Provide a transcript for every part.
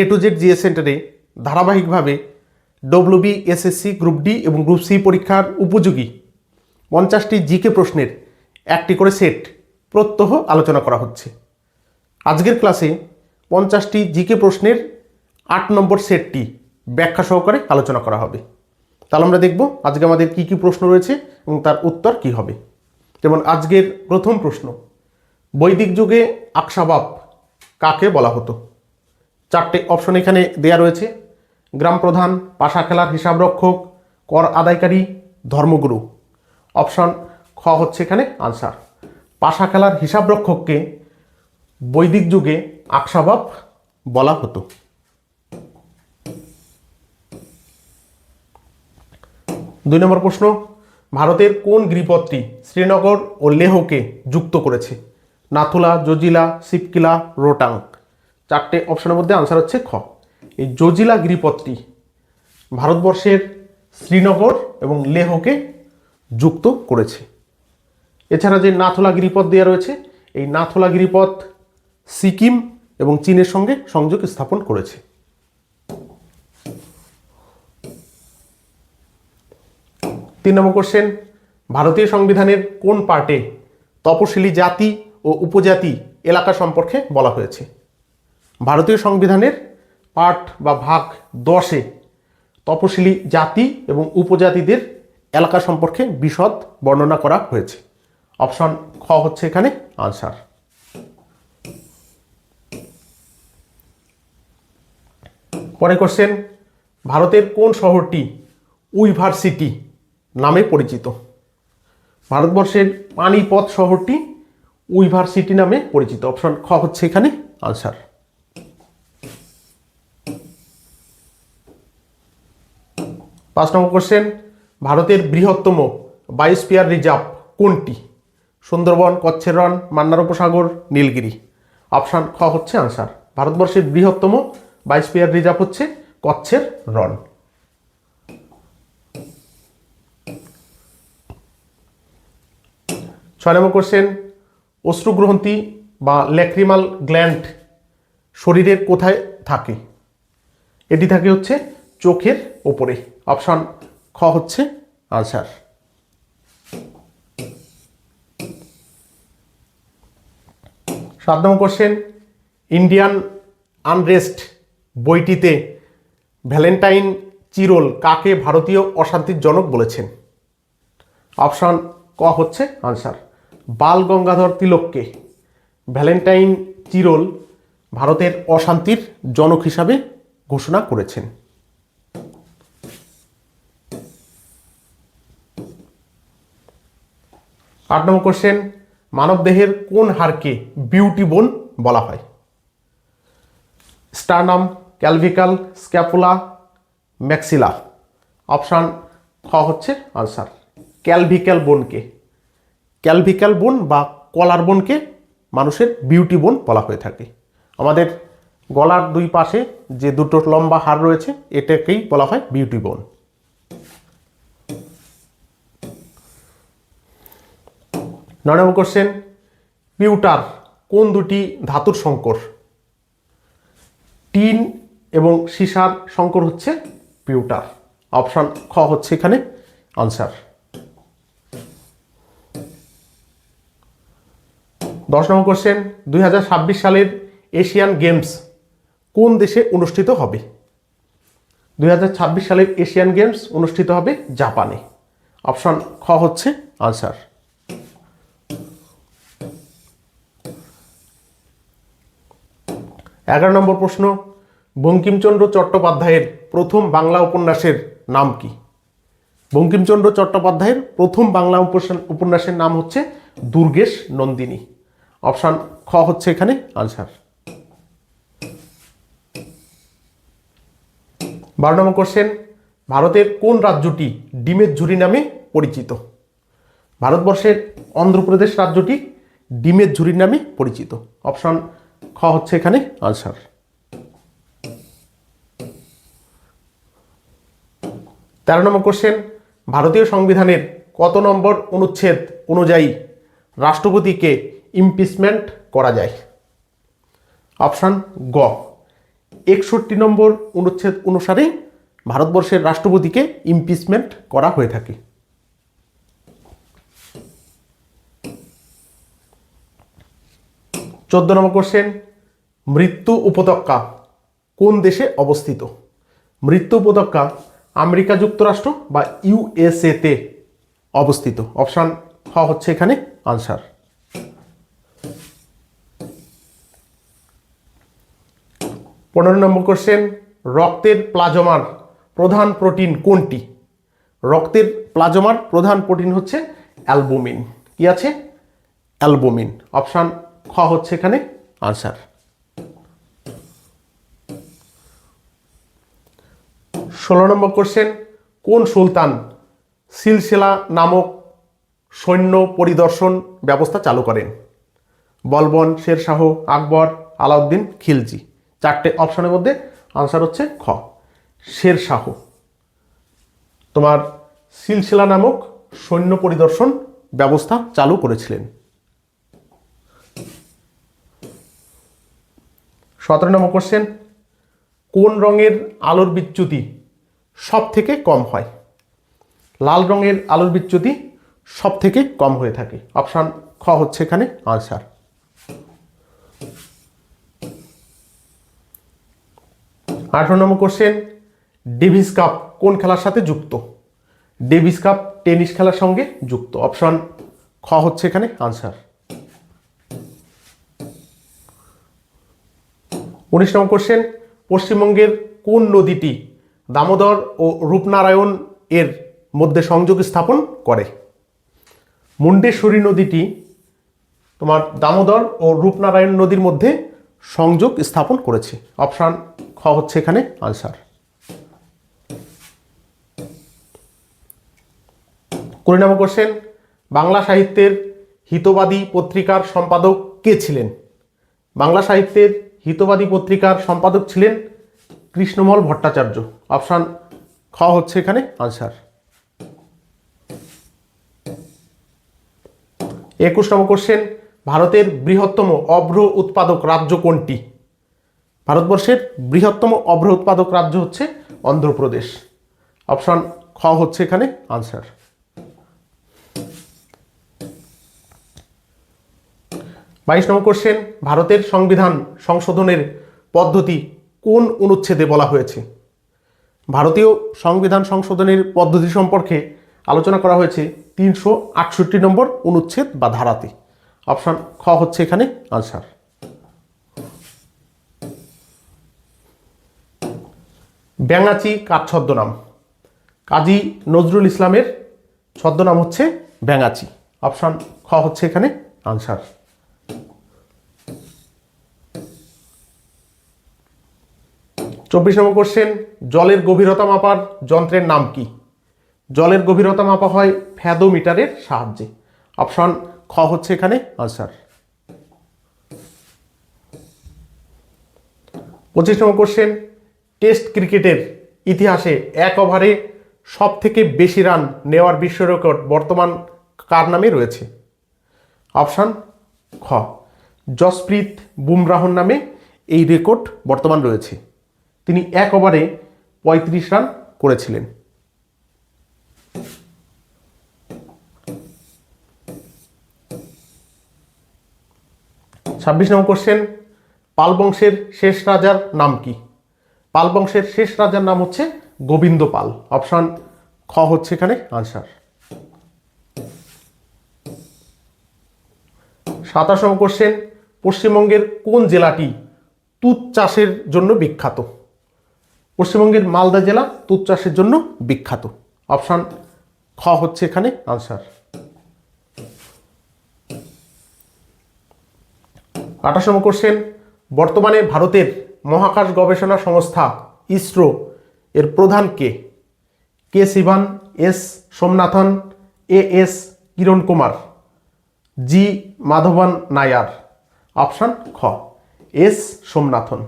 A to Z GS সেন্টারে ধারাবাহিকভাবে WB SSC group D এবং গ্রুপ সি পরীক্ষার উপযোগী পঞ্চাশটি জিকে প্রশ্নের একটি করে সেট প্রত্যহ আলোচনা করা হচ্ছে। আজকের ক্লাসে পঞ্চাশটি জিকে প্রশ্নের আট নম্বর সেটটি ব্যাখ্যা সহকারে আলোচনা করা হবে। তাহলে আমরা দেখব আজকে আমাদের কি কি প্রশ্ন রয়েছে এবং তার উত্তর কি হবে। যেমন আজকের প্রথম প্রশ্ন, বৈদিক যুগে আকসাবাপ কাকে বলা হতো? চারটে অপশন এখানে দেয়া রয়েছে। গ্রাম প্রধান, পাশা খেলার হিসাবরক্ষক কর আদায়কারী, ধর্মগুরু। অপশন খ হচ্ছে এখানে আনসার পাশা খেলার হিসাবরক্ষককে বৈদিক যুগে আকসাবাপ বলা হতো। দুই নম্বর প্রশ্ন, ভারতের কোন গিরিপথটি শ্রীনগর ও লেহকে যুক্ত করেছে? নাথুলা, জজিলা, সিপকিলা, রোটাং। চারটে অপশনের মধ্যে আনসার হচ্ছে খ। এই জজিলা গিরিপথটি ভারতবর্ষের শ্রীনগর এবং লেহকে যুক্ত করেছে। এছাড়া যে নাথুলা গিরিপথ দেওয়া রয়েছে, এই নাথুলা গিরিপথ সিকিম এবং চীনের সঙ্গে সংযোগ স্থাপন করেছে। তিন নম্বর কোশ্চেন ভারতীয় সংবিধানের কোন পার্টে তপশিলি জাতি ও উপজাতি এলাকা সম্পর্কে বলা হয়েছে? ভারতীয় সংবিধানের পাঠ বা ভাগ দশে তপশিলি জাতি এবং উপজাতিদের এলাকা সম্পর্কে বিশদ বর্ণনা করা হয়েছে। অপশন খ হচ্ছে এখানে আনসার। পরে কোশ্চেন ভারতের কোন শহরটি উইভার্সিটি নামে পরিচিত? ভারতবর্ষের পানিপথ শহরটি উইভার্সিটি নামে পরিচিত। অপশন খ হচ্ছে এখানে আনসার। পাঁচ নম্বর কোশ্চেন ভারতের বৃহত্তম বায়োস্পিয়ার রিজার্ভ কোনটি? সুন্দরবন কচ্ছের রন মান্নার উপসাগর নীলগিরি। অপশান খ হচ্ছে আনসার ভারতবর্ষের বৃহত্তম বায়োস্পিয়ার রিজার্ভ হচ্ছে কচ্ছের রন ছয় নম্বর কোশ্চেন অশ্রুগ্রন্থি বা ল্যাক্রিমাল গ্ল্যান্ড শরীরের কোথায় থাকে? এটি থাকে হচ্ছে চোখের ওপরে। অপশান খ হচ্ছে আনসার। সাত নম্বর কোশ্চেন, ইন্ডিয়ান আনরেস্ট বইটিতে ভ্যালেন্টাইন চিরোল কাকে ভারতীয় অশান্তির জনক বলেছেন? অপশান ক হচ্ছে আনসার, বাল গঙ্গাধর তিলককে ভ্যালেন্টাইন চিরোল ভারতের অশান্তির জনক হিসাবে ঘোষণা করেছেন। আট নম্বর কোশ্চেন মানবদেহের কোন হারকে বিউটি বোন বলা হয়? Sternum clavicle scapula maxilla option খ হচ্ছে আনসার ক্যালভিক্যাল বোনকে ক্যালভিক্যাল বোন বা কলার বোনকে মানুষের বিউটি বোন বলা হয়ে থাকে। আমাদের গলার দুই পাশে যে দুটো লম্বা হাড় রয়েছে, এটাকেই বলা হয় বিউটি বোন নয় নম্বর কোশ্চেন, পিউটার কোন দুটি ধাতুর সংকর? টিন এবং সিসার সংকর হচ্ছে পিউটার। অপশান খ হচ্ছে এখানে আনসার। দশ নম্বর কোশ্চেন, দুই হাজার ছাব্বিশ সালের এশিয়ান গেমস কোন দেশে অনুষ্ঠিত হবে? দুই হাজার ছাব্বিশ সালের এশিয়ান গেমস অনুষ্ঠিত হবে জাপানে। অপশান খ হচ্ছে আনসার। এগারো নম্বর প্রশ্ন, বঙ্কিমচন্দ্র চট্টোপাধ্যায়ের প্রথম বাংলা উপন্যাসের নাম কি? বঙ্কিমচন্দ্র চট্টোপাধ্যায়ের প্রথম বাংলা উপন্যাস- উপন্যাসের নাম হচ্ছে দুর্গেশ নন্দিনী। অপশান খ হচ্ছে এখানে, আনসার। বারো নম্বর কোশ্চেন, ভারতের কোন রাজ্যটি ডিমের ঝুড়ি নামে পরিচিত? ভারতবর্ষের অন্ধ্রপ্রদেশ রাজ্যটি ডিমের ঝুড়ির নামে পরিচিত। অপশান খ হচ্ছে এখানে আনসার তেরো নম্বর কোশ্চেন ভারতীয় সংবিধানের কত নম্বর অনুচ্ছেদ অনুযায়ী রাষ্ট্রপতিকে ইমপিচমেন্ট করা যায়? অপশান গ। একষট্টি নম্বর অনুচ্ছেদ অনুসারে ভারতবর্ষের রাষ্ট্রপতিকে ইমপিচমেন্ট করা হয়ে থাকে। চোদ্দ নম্বর কোশ্চেন মৃত্যু উপত্যকা কোন দেশে অবস্থিত? মৃত্যু উপত্যকা আমেরিকা যুক্তরাষ্ট্র বা ইউএসএতে অবস্থিত? অপশান খ হচ্ছে এখানে আনসার পনেরো নম্বর কোশ্চেন রক্তের প্লাজমার প্রধান প্রোটিন কোনটি? রক্তের প্লাজমার প্রধান প্রোটিন হচ্ছে অ্যালবুমিন। কি আছে? অ্যালবুমিন। অপশান খ হচ্ছে এখানে আনসার ষোলো নম্বর কোশ্চেন কোন সুলতান সিলসিলা নামক সৈন্য পরিদর্শন ব্যবস্থা চালু করেন? বলবন, শেরশাহ, আকবর, আলাউদ্দিন, খিলজি। চারটে অপশনের মধ্যে আনসার হচ্ছে খ। শেরশাহ। তোমার সিলসিলা নামক সৈন্য পরিদর্শন ব্যবস্থা চালু করেছিলেন। সতেরো নম্বর কোশ্চেন কোন রঙের আলোর বিচ্যুতি সব থেকে কম হয়? লাল রঙের আলোর বিচ্যুতি সব থেকে কম হয়ে থাকে। অপশান খ হচ্ছে এখানে আনসার আঠারো নম্বর কোশ্চেন ডেভিস কাপ কোন খেলার সাথে যুক্ত? ডেভিস কাপ টেনিস খেলার সঙ্গে যুক্ত। অপশান খ হচ্ছে এখানে আনসার উনিশ নম্বর কোশ্চেন পশ্চিমবঙ্গের কোন নদীটি দামোদর ও রূপনারায়ণ এর মধ্যে সংযোগ স্থাপন করে? মুন্ডেশ্বরী নদীটি তোমার দামোদর ও রূপনারায়ণ নদীর মধ্যে সংযোগ স্থাপন করেছে। অপশান খ হচ্ছে এখানে আনসার কুড়ি নম্বর কোশ্চেন বাংলা সাহিত্যের হিতবাদী পত্রিকার সম্পাদক কে ছিলেন? বাংলা সাহিত্যের হিতবাদী পত্রিকার সম্পাদক ছিলেন কৃষ্ণমল ভট্টাচার্য। অপশান খ হচ্ছে এখানে আনসার একুশ নম্বর কোশ্চেন ভারতের বৃহত্তম অভ্র উৎপাদক রাজ্য কোনটি? ভারতবর্ষের বৃহত্তম অভ্র উৎপাদক রাজ্য হচ্ছে অন্ধ্রপ্রদেশ। অপশান খ হচ্ছে এখানে আনসার বাইশ নম্বর কোশ্চেন ভারতের সংবিধান সংশোধনের পদ্ধতি কোন অনুচ্ছেদে বলা হয়েছে? ভারতীয় সংবিধান সংশোধনের পদ্ধতি সম্পর্কে আলোচনা করা হয়েছে তিনশো আটষট্টি নম্বর অনুচ্ছেদ বা ধারাতে। অপশান খ হচ্ছে এখানে আনসার ব্যাঙাচি কার ছদ্মনাম? কাজী নজরুল ইসলামের ছদ্মনাম হচ্ছে ব্যাঙাচি। অপশান খ হচ্ছে এখানে আনসার চব্বিশ নম্বর কোশ্চেন জলের গভীরতা মাপার যন্ত্রের নাম কি? জলের গভীরতা মাপা হয় ফ্যাদোমিটারের সাহায্যে। অপশন খ হচ্ছে এখানে আনসার পঁচিশ নম্বর কোশ্চেন টেস্ট ক্রিকেটের ইতিহাসে এক ওভারে সব থেকে বেশি রান নেওয়ার বিশ্ব রেকর্ড বর্তমান কার নামে রয়েছে? অপশান খ, জসপ্রীত বুমরাহর নামে এই রেকর্ড বর্তমান রয়েছে। তিনি এক ওভারে পঁয়ত্রিশ রান করেছিলেন। ছাব্বিশ নম্বর কোশ্চেন পাল বংশের শেষ রাজার নাম কি? পাল বংশের শেষ রাজার নাম হচ্ছে গোবিন্দ পাল। অপশান খ হচ্ছে এখানে আনসার সাতাশ নম্বর কোশ্চেন পশ্চিমবঙ্গের কোন জেলাটি তুত চাষের জন্য বিখ্যাত? পশ্চিমবঙ্গের মালদা জেলা তুত চাষের জন্য বিখ্যাত। অপশান খ হচ্ছে এখানে আনসার আঠাশ নম্বর কোশ্চেন বর্তমানে ভারতের মহাকাশ গবেষণা সংস্থা ইসরো এর প্রধান কে? K Sivan, S Somanathan, A S Kiran Kumar, G Madhavan Nair. Option খ, এস সোমনাথন।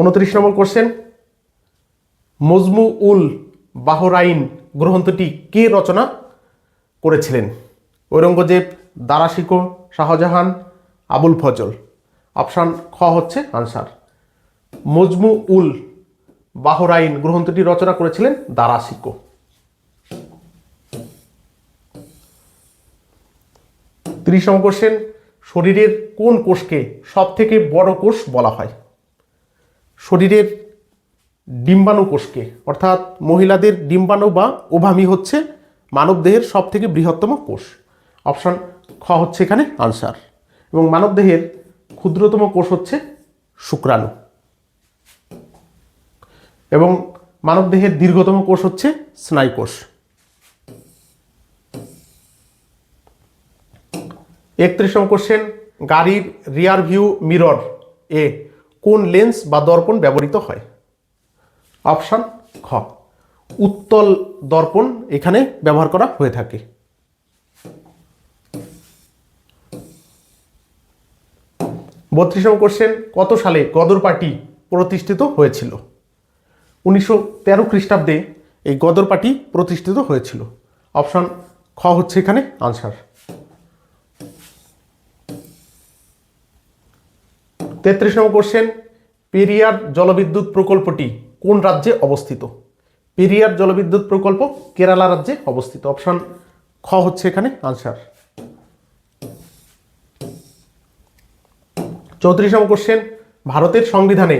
উনত্রিশ নম্বর কোশ্চেন মজমু উল বাহরাইন গ্রন্থটি কে রচনা করেছিলেন? ঔরঙ্গজেব, দারাশিকো, শাহজাহান, আবুল ফজল। অপশান খ হচ্ছে আনসার মজমু উল বাহরাইন গ্রন্থটি রচনা করেছিলেন দারাশিকো। ত্রিশম কোশ্চেন শরীরের কোন কোষকে সব থেকে বড় কোষ বলা হয়? শরীরের ডিম্বাণু কোষকে, অর্থাৎ মহিলাদের ডিম্বাণু বা ওভামি হচ্ছে মানবদেহের সব থেকে বৃহত্তম কোষ। অপশন খ হচ্ছে এখানে আনসার। এবং মানবদেহের ক্ষুদ্রতম কোষ হচ্ছে শুক্রাণু। এবং মানবদেহের দীর্ঘতম কোষ হচ্ছে স্নায়ুকোষ একত্রিশম কোশ্চেন গাড়ির রিয়ার ভিউ মিরর এ কোন লেন্স বা দর্পণ ব্যবহৃত হয়? অপশান খ উত্তল দর্পণ এখানে ব্যবহার করা হয়ে থাকে। বত্রিশম কোশ্চেন কত সালে গদর পার্টি প্রতিষ্ঠিত হয়েছিল? উনিশশো তেরো খ্রিস্টাব্দে এই গদর পার্টি প্রতিষ্ঠিত হয়েছিল। অপশান খ হচ্ছে এখানে আনসার তেত্রিশ নম্বর কোশ্চেন, পেরিয়ার জলবিদ্যুৎ প্রকল্পটি কোন রাজ্যে অবস্থিত? পেরিয়ার জলবিদ্যুৎ প্রকল্প কেরালা রাজ্যে অবস্থিত। অপশন খ হচ্ছে এখানে আনসার চৌত্রিশ নম্বর কোশ্চেন, ভারতের সংবিধানে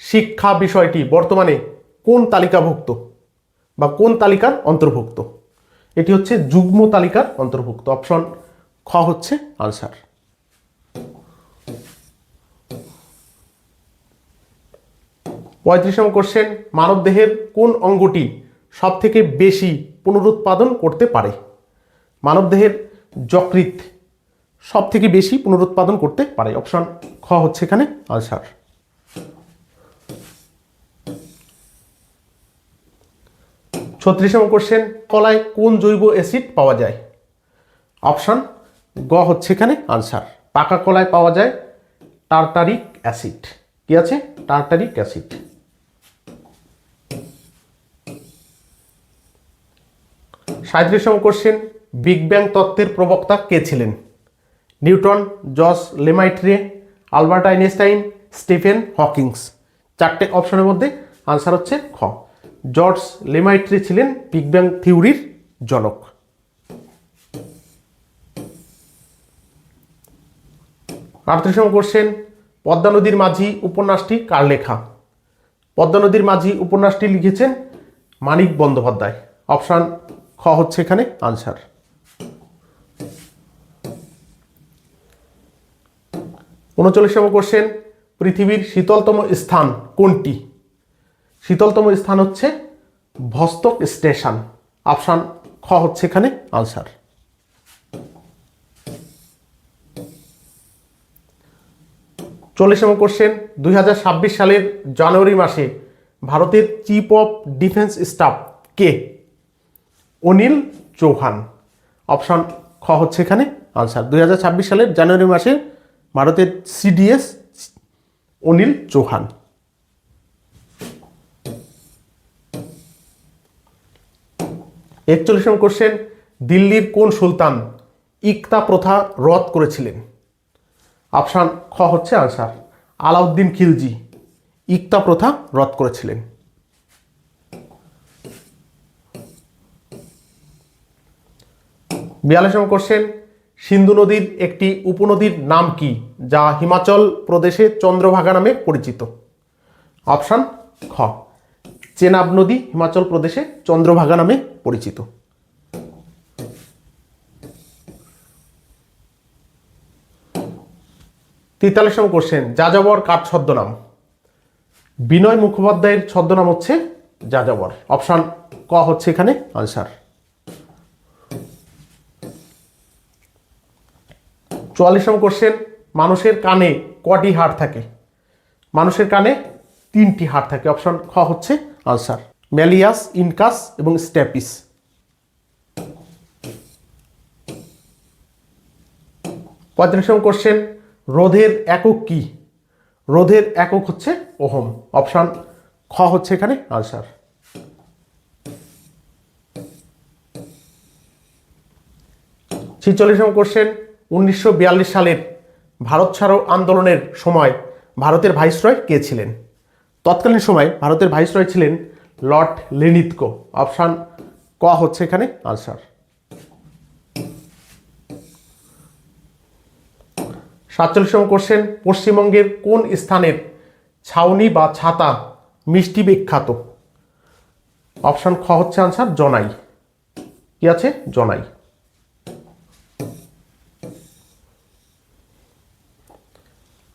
শিক্ষা বিষয়টি বর্তমানে কোন তালিকাভুক্ত বা কোন তালিকার অন্তর্ভুক্ত? এটি হচ্ছে যুগ্ম তালিকার অন্তর্ভুক্ত। অপশন খ হচ্ছে আনসার পঁয়ত্রিশম কোশ্চেন মানবদেহের কোন অঙ্গটি সব থেকে বেশি পুনরুৎপাদন করতে পারে? মানবদেহের যকৃত সব থেকে বেশি পুনরুৎপাদন করতে পারে। অপশন খ হচ্ছে এখানে আনসার ছত্রিশম কোশ্চেন কলায় কোন জৈব অ্যাসিড পাওয়া যায়? অপশন গ হচ্ছে এখানে আনসার পাকা কলায় পাওয়া যায় টার্টারিক অ্যাসিড কি আছে? টার্টারিক অ্যাসিড সাঁত্রিশতম কোশ্চেন বিগ ব্যাং তত্ত্বের প্রবক্তা কে ছিলেন? Newton Jos Lemaitre, Albert Einstein, Stephen Hawkings. চারটে অপশনের মধ্যে আনসার হচ্ছে খ। জর্জ লেমাইট্রি ছিলেন বিগ ব্যাং থিওরির জনক। আটত্রিশতম কোশ্চেন পদ্মা নদীর মাঝি উপন্যাসটি কার লেখা? পদ্মা নদীর মাঝি উপন্যাসটি লিখেছেন মানিক বন্দ্যোপাধ্যায়। অপশান খ হচ্ছে এখানে আনসার উনচল্লিশতম কোশ্চেন পৃথিবীর শীতলতম স্থান কোনটি? শীতলতম স্থান হচ্ছে ভস্তক স্টেশন। অপশান খ হচ্ছে এখানে আনসার চল্লিশতম কোশ্চেন দুই হাজার ছাব্বিশ সালের জানুয়ারি মাসে ভারতের চিফ অফ ডিফেন্স স্টাফ কে? অনিল চৌহান। অপশন খ হচ্ছে এখানে। আনসার। দু হাজার ছাব্বিশ সালের জানুয়ারি মাসে ভারতের সিডিএস অনিল চৌহান। একচল্লিশম কোশ্চেন, দিল্লির কোন সুলতান ইকতা প্রথা রদ করেছিলেন? অপশান খ হচ্ছে আনসার, আলাউদ্দিন খিলজি, ইকতা প্রথা রদ করেছিলেন। বিয়াল্লিশম কোশ্চেন, সিন্ধু নদীর একটি উপনদীর নাম কি, যা হিমাচল প্রদেশে চন্দ্রভাগা নামে পরিচিত? অপশান খ, চেনাব নদী হিমাচল প্রদেশে চন্দ্রভাগা নামে পরিচিত। তেতাল্লিশম কোশ্চেন, যাযাবর কার ছদ্মনাম? বিনয় মুখোপাধ্যায়ের ছদ্মনাম হচ্ছে যাযাবর। অপশান ক হচ্ছে এখানে আনসার। চুয়াল্লিশম কোশ্চেন মানুষের কানে কটি হাড় থাকে? মানুষের কানে তিনটি হাড় থাকে। অপশন খ হচ্ছে আনসার ম্যালিয়াস ইনকাস এবং স্ট্যাপিস পঁয়ত্রিশম কোশ্চেন রোধের একক কি? রোধের একক হচ্ছে ওহম। অপশান খ হচ্ছে এখানে আনসার ছিচল্লিশ নম্বর কোশ্চেন উনিশশো বিয়াল্লিশ সালের ভারত ছাড়ো আন্দোলনের সময় ভারতের ভাইসরয় কে ছিলেন? তৎকালীন সময় ভারতের ভাইসরয় ছিলেন লর্ড লেনিৎকো অপশান ক হচ্ছে এখানে আনসার। সাতচল্লিশ নম্বর কোশ্চেন, পশ্চিমবঙ্গের কোন স্থানের ছাউনি বা ছাতা মিষ্টি বিখ্যাত? অপশান খ হচ্ছে আনসার, জনাই। কি আছে? জনাই।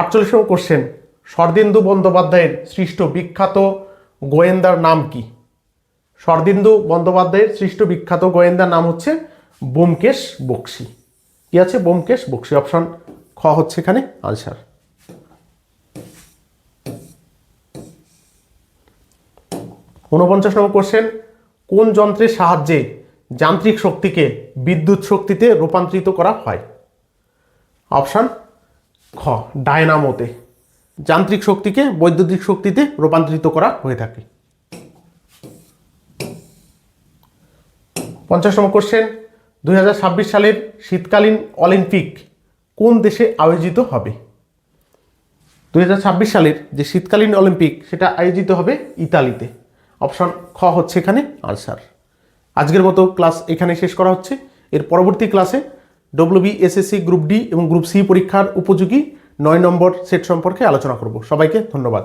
আটচল্লিশ নম্বর কোশ্চেন শরদিন্দু বন্দ্যোপাধ্যায়ের সৃষ্ট বিখ্যাত গোয়েন্দার নাম কি? শরদিন্দু বন্দ্যোপাধ্যায়ের সৃষ্ট বিখ্যাত গোয়েন্দার নাম হচ্ছে বোমকেশ বক্সি। কি আছে বোমকেশ বক্সি? অপশন খ হচ্ছে এখানে আনসার ঊনপঞ্চাশ নম্বর কোশ্চেন কোন যন্ত্রের সাহায্যে যান্ত্রিক শক্তিকে বিদ্যুৎ শক্তিতে রূপান্তরিত করা হয়? অপশান খ, ডায়নামোতে, যান্ত্রিক শক্তিকে বৈদ্যুতিক শক্তিতে রূপান্তরিত করা হয়ে থাকে। পঞ্চাশ নম্বর কোশ্চেন দুই হাজার ছাব্বিশ সালের শীতকালীন অলিম্পিক কোন দেশে আয়োজিত হবে? দুই হাজার ছাব্বিশ সালের যে শীতকালীন অলিম্পিক, সেটা আয়োজিত হবে ইতালিতে। অপশন খ হচ্ছে এখানে আনসার। আজকের মতো ক্লাস এখানে শেষ করা হচ্ছে। এর পরবর্তী ক্লাসে ডব্লিউবি এসএসসি গ্রুপ ডি এবং গ্রুপ সি পরীক্ষার উপযোগী নয় নম্বর সেট সম্পর্কে আলোচনা করব। সবাইকে ধন্যবাদ।